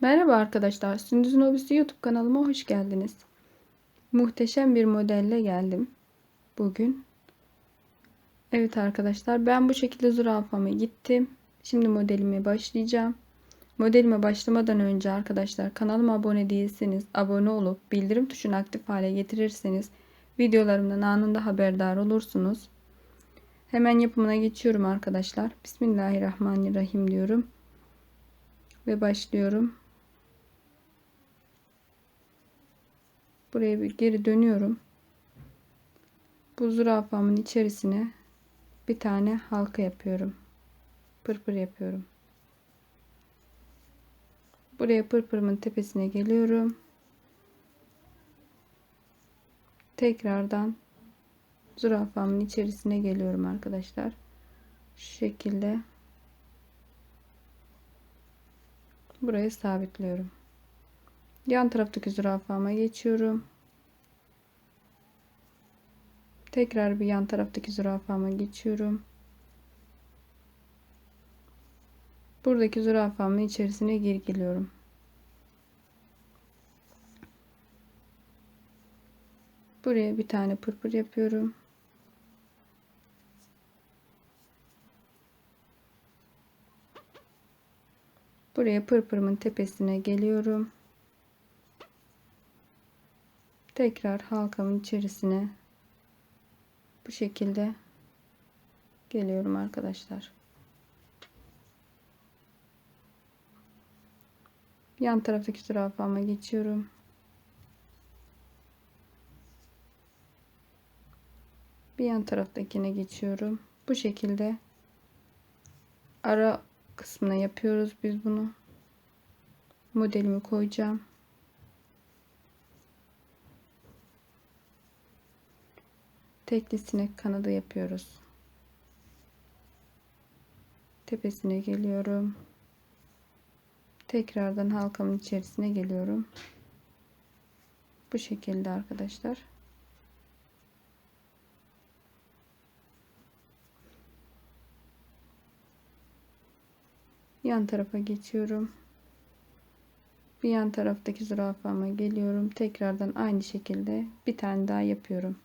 Merhaba arkadaşlar, Sündüz'ün Hobisi YouTube kanalıma hoş geldiniz. Muhteşem bir modelle geldim bugün. Evet arkadaşlar, ben bu şekilde zürafamı gittim. Şimdi modelime başlayacağım. Modelime başlamadan önce arkadaşlar kanalıma abone değilseniz abone olup bildirim tuşunu aktif hale getirirseniz videolarımdan anında haberdar olursunuz. Hemen yapımına geçiyorum arkadaşlar. Bismillahirrahmanirrahim diyorum. Ve başlıyorum. Buraya bir geri dönüyorum. Bu zürafamın içerisine bir tane halka yapıyorum. Pırpır yapıyorum. Buraya pırpırımın tepesine geliyorum. Tekrardan zürafamın içerisine geliyorum arkadaşlar. Şu şekilde burayı sabitliyorum. Yan taraftaki zürafama geçiyorum. Tekrar bir yan taraftaki zürafama geçiyorum. Buradaki zürafamın içerisine gir geliyorum. Buraya bir tane pırpır yapıyorum. Buraya pırpırımın tepesine geliyorum. Tekrar halkamın içerisine bu şekilde geliyorum arkadaşlar. Yan taraftaki zürafama geçiyorum. Bir yan taraftakine geçiyorum. Bu şekilde ara kısmına yapıyoruz biz bunu. Modelimi koyacağım. Tekli sinek kanadı yapıyoruz. Tepesine geliyorum. Tekrardan halkamın içerisine geliyorum. Bu şekilde arkadaşlar. Yan tarafa geçiyorum. Bir yan taraftaki zürafama geliyorum. Tekrardan aynı şekilde bir tane daha yapıyorum.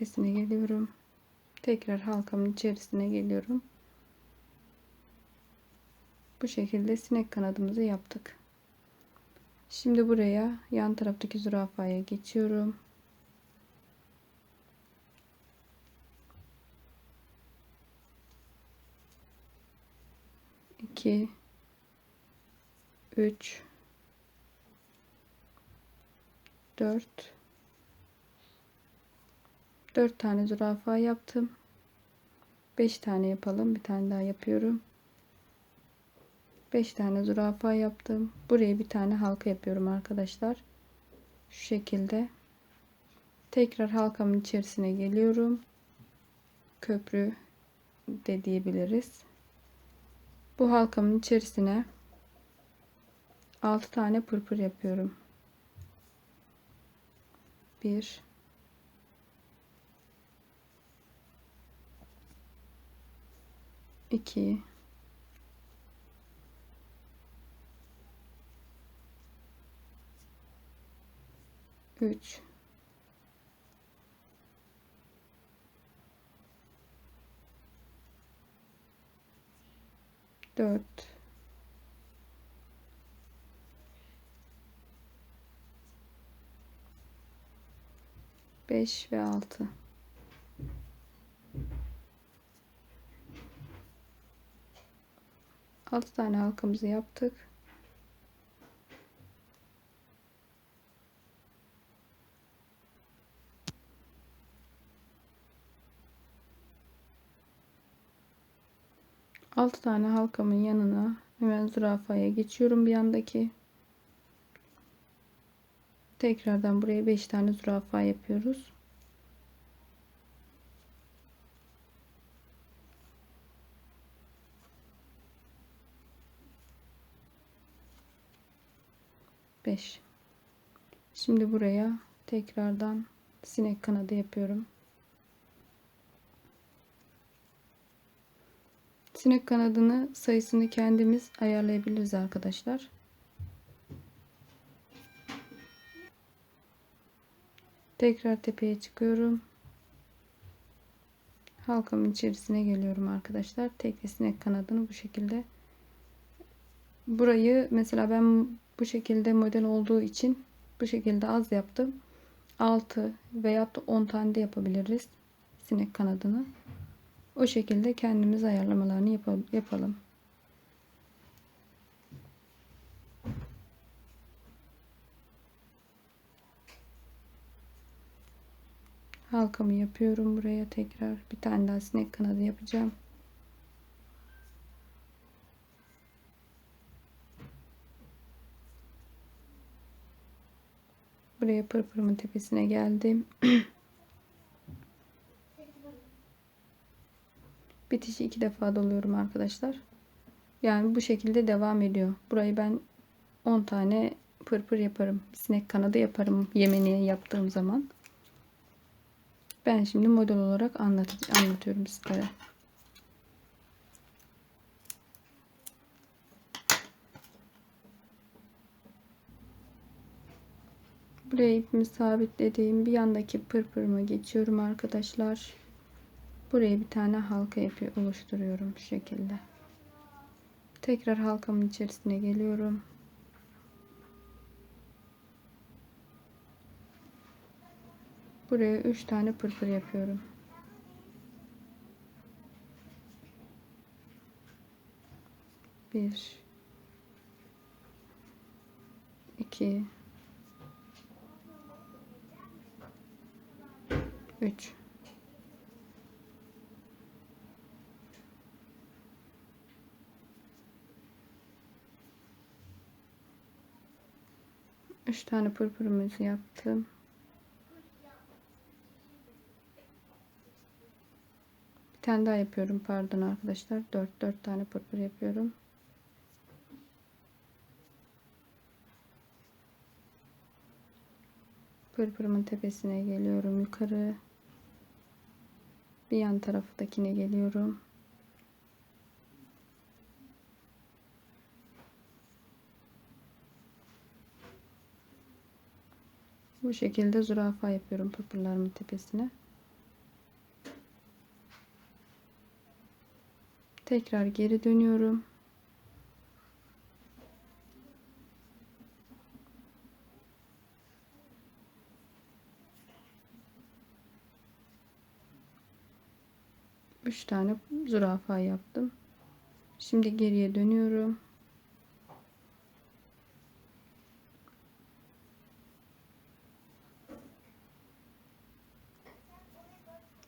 Tepesine geliyorum. Tekrar halkamın içerisine geliyorum. Bu şekilde sinek kanadımızı yaptık. Şimdi buraya yan taraftaki zürafaya geçiyorum. İki, üç, dört, 4 tane zürafa yaptım. 5 tane yapalım. Bir tane daha yapıyorum. 5 tane zürafa yaptım. Buraya bir tane halka yapıyorum arkadaşlar. Şu şekilde. Tekrar halkamın içerisine geliyorum. Köprü de diyebiliriz. Bu halkamın içerisine 6 tane pırpır yapıyorum. 1 2 3 4 5 ve 6 6 tane halkamızı yaptık. Altı tane halkamın yanına hemen zürafaya geçiyorum bir yandaki. Tekrardan buraya 5 tane zürafa yapıyoruz. 5 5 şimdi buraya tekrardan sinek kanadı yapıyorum. Sinek kanadını sayısını kendimiz ayarlayabiliriz arkadaşlar. Tekrar tepeye çıkıyorum. Halkamın içerisine geliyorum arkadaşlar. Tek sinek kanadını bu şekilde. Burayı mesela ben bu şekilde model olduğu için bu şekilde az yaptım. 6 veya 10 tane de yapabiliriz sinek kanadını. O şekilde kendimiz ayarlamalarını yapalım. Halkamı yapıyorum buraya tekrar. Bir tane daha sinek kanadı yapacağım buraya pırpırımın tepesine geldim. Bitişi iki defa doluyorum arkadaşlar. Yani bu şekilde devam ediyor. Burayı ben 10 tane pırpır yaparım. Sinek kanadı yaparım yemeni yaptığım zaman. Ben şimdi model olarak anlat anlatıyorum sizlere. Buraya ipimi sabitlediğim bir yandaki pırpırımı geçiyorum arkadaşlar. Buraya bir tane halka yapıyor oluşturuyorum şu şekilde. Tekrar halkamın içerisine geliyorum. Buraya 3 tane pırpır yapıyorum. Bir, iki, üç. Üç tane pırpırımızı yaptım. Bir tane daha yapıyorum pardon arkadaşlar. 4 4 tane pırpır yapıyorum. Pırpırımın tepesine geliyorum yukarı. Bir yan taraftakine geliyorum. Bu şekilde zürafa yapıyorum pırpırlarımın tepesine. Tekrar geri dönüyorum. Üç tane zürafa yaptım. Şimdi geriye dönüyorum.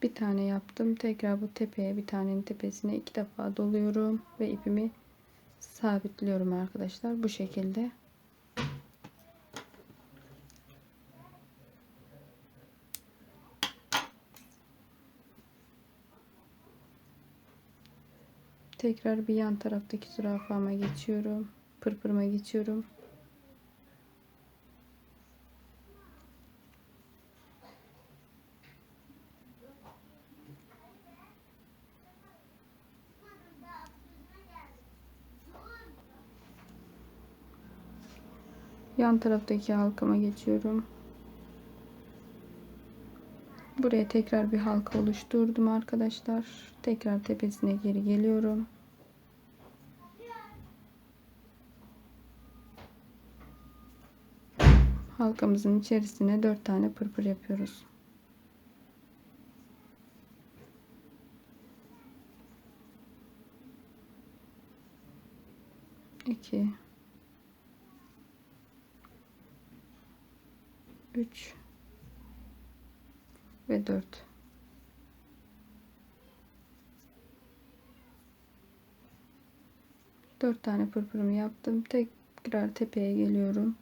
bir tane yaptım tekrar bu tepeye bir tanenin tepesine iki defa doluyorum ve ipimi sabitliyorum arkadaşlar bu şekilde tekrar bir yan taraftaki zürafama geçiyorum pırpırıma geçiyorum Yan taraftaki halkama geçiyorum. Buraya tekrar bir halka oluşturdum arkadaşlar. Tekrar tepesine geri geliyorum. Halkamızın içerisine 4 tane pırpır yapıyoruz. İki 3 ve 4 4 tane pırpırımı yaptım. Tekrar tepeye geliyorum.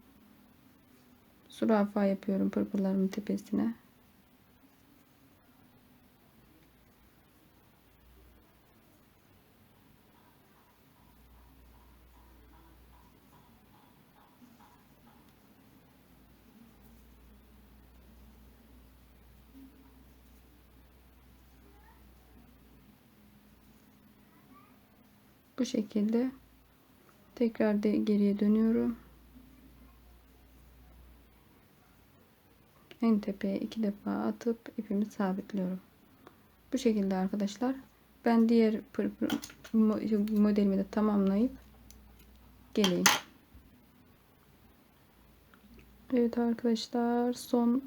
Zürafa yapıyorum pırpırlarımın tepesine Bu şekilde tekrar de geriye dönüyorum. En tepeye iki defa atıp ipimi sabitliyorum. Bu şekilde arkadaşlar. Ben diğer modelimi de tamamlayıp geleyim. Evet arkadaşlar son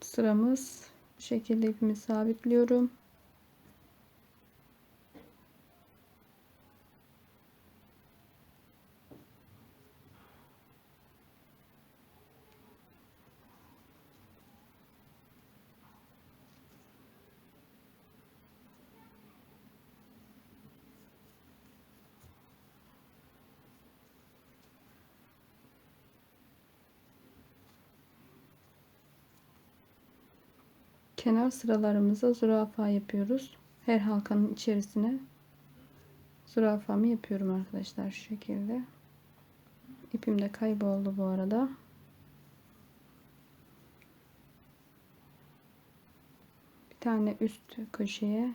sıramız bu şekilde ipimi sabitliyorum. Kenar sıralarımıza zürafa yapıyoruz. Her halkanın içerisine zürafamı yapıyorum arkadaşlar şu şekilde. İpim de kayboldu bu arada. Bir tane üst köşeye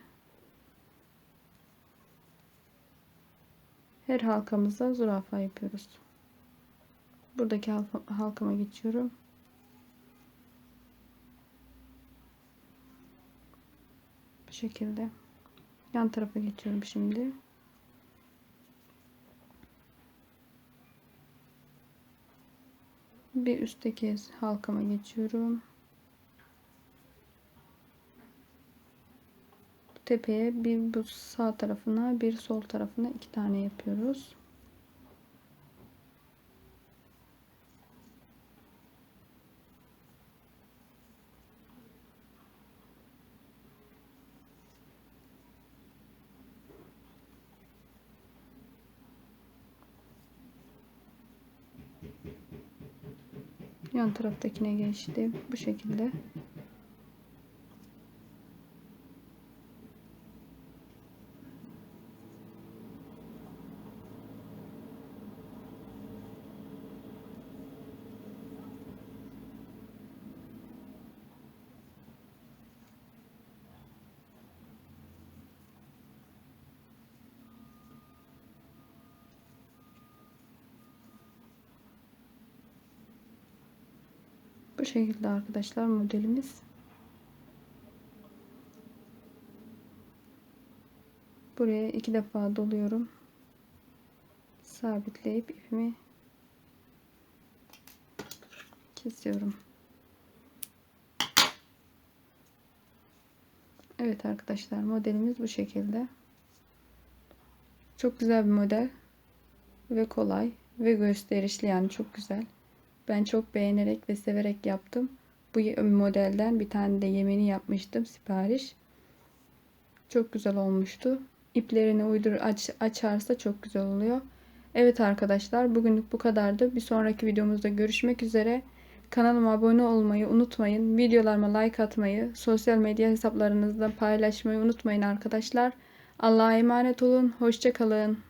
her halkamıza zürafa yapıyoruz. Buradaki halkama geçiyorum. Şekilde yan tarafa geçiyorum şimdi. Bir üstteki halkama geçiyorum. Tepeye bir bu sağ tarafına bir sol tarafına iki tane yapıyoruz. Yan taraftakine geçti. Bu şekilde. Bu şekilde arkadaşlar modelimiz. Buraya iki defa doluyorum. Sabitleyip ipimi kesiyorum. Evet arkadaşlar modelimiz bu şekilde. Çok güzel bir model ve kolay ve gösterişli yani çok güzel. Ben çok beğenerek ve severek yaptım. Bu modelden bir tane de yemeni yapmıştım sipariş. Çok güzel olmuştu. İplerini uydur aç, açarsa çok güzel oluyor. Evet arkadaşlar bugünlük bu kadardı. Bir sonraki videomuzda görüşmek üzere. Kanalıma abone olmayı unutmayın. Videolarıma like atmayı, sosyal medya hesaplarınızda paylaşmayı unutmayın arkadaşlar. Allah'a emanet olun. Hoşçakalın.